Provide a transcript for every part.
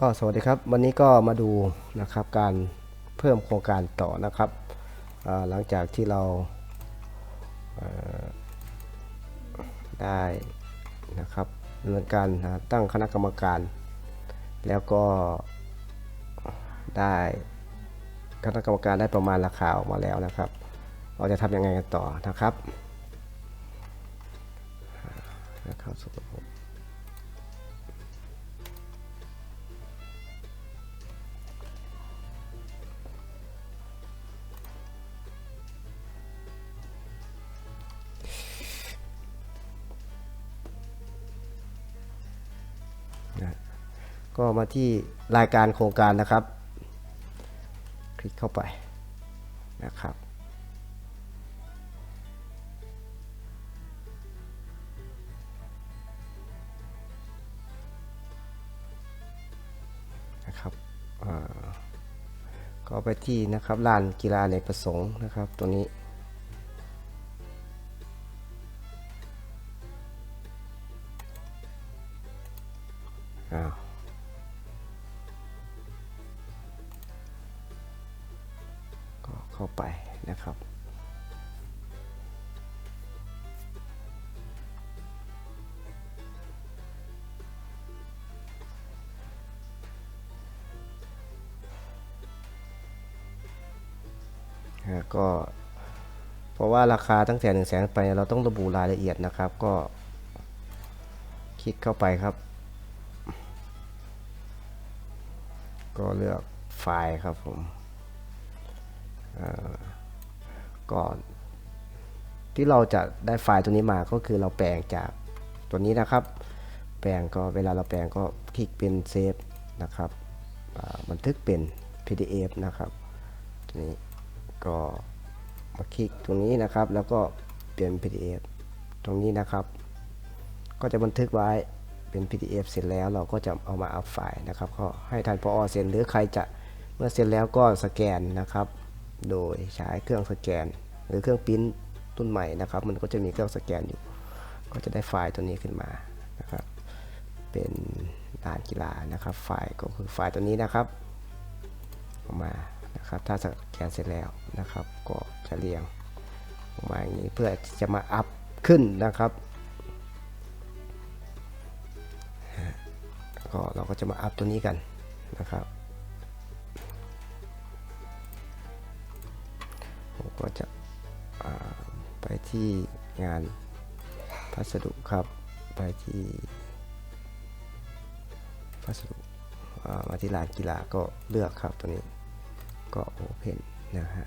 ก็สวัสดีครับ วันนี้ก็มาดูนะครับการเพิ่มโครงการต่อนะครับ หลังจากที่เราเอ่อได้นะครับดำเนินการตั้งคณะกรรมการ แล้วก็ได้คณะกรรมการได้ประมาณราคาออกมาแล้วนะครับ เราจะทำยังไงกันต่อนะครับนะครับสู่ระบบ ก็มาที่รายการโครงการนะครับ คลิกเข้าไปนะครับ นะครับก็ไปที่นะครับลานกีฬาในประสงค์นะครับตัวนี้อ้าว เข้าไปนะครับก็เพราะว่าราคาตั้งแต่1นึ่งแสนไปเราต้องระบุรายละเอียดนะครับก็ คลิกเข้าไปครับ ก็เลือกไฟล์ครับผม ก่อน ที่เราจะได้ไฟล์ตัวนี้มาก็คือเราแปลงจากตัวนี้นะครับ แปลงก็เวลาเราแปลงก็คลิกเป็นเซฟนะครับบันทึกเป็น PDF นะครับตัวนี้ก็มาคลิกตรงนี้นะครับ แล้วก็เปลี่ยน PDF ตรงนี้นะครับ ก็จะบันทึกไว้เป็น PDF เสร็จแล้วเราก็จะเอามาอัพไฟล์นะครับก็ให้ท่านพอเซ็นหรือใครจะเมื่อเซ็นแล้วก็สแกนนะครับ โดยใช้เครื่องสแกน หรือเครื่องปริ้นรุ่นใหม่นะครับ มันก็จะมีเครื่องสแกนอยู่ ก็จะได้ไฟล์ตัวนี้ขึ้นมานะครับ เป็นลานกีฬานะครับ ไฟล์ก็คือไฟล์ตัวนี้นะครับออกมานะครับ ถ้าสแกนเสร็จแล้วนะครับ ก็จะเรียงออกมาอย่างนี้เพื่อจะมาอัพขึ้นนะครับก็เราก็จะมาอัพตัวนี้กันนะครับ ก็จะไปที่งานพัสดุครับ ไปที่พัสดุมาที่ลานกีฬาก็เลือกครับตัวนี้ก็โอเพนนะฮะ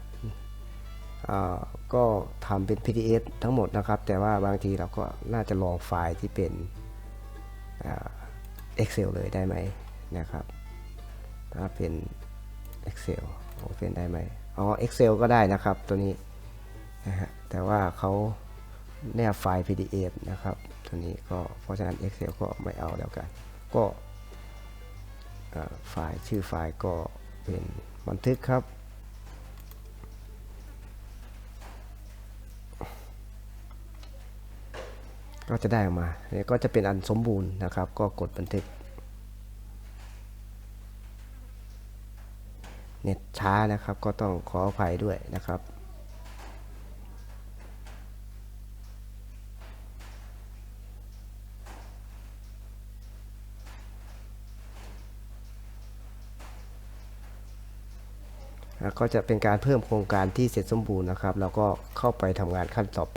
ก็ทำเป็น PDF ทั้งหมดนะครับ แต่ว่าบางทีเราก็น่าจะลองไฟล์ที่เป็นอ่า Excel เลยได้ไหมนะครับ ถ้าเป็น Excel Open ได้ไหม อ๋อ Excel ก็ได้นะครับตัวนี้นะฮะแต่ว่าเขาแนบไฟล์ PDF นะครับตัวนี้ก็เพราะฉะนั้น Excel ก็ไม่เอาแล้วกัน ก็ไฟล์ชื่อไฟล์ก็เป็นบันทึกครับ ก็จะได้ออกมาเนี่ยก็จะเป็นอันสมบูรณ์นะครับ ก็กดบันทึก เน็ตช้านะครับ ก็ต้องขออภัยด้วยนะครับแล้วก็จะเป็นการเพิ่มโครงการที่เสร็จสมบูรณ์นะครับแล้วก็เข้าไปทำงานขั้นต่อไป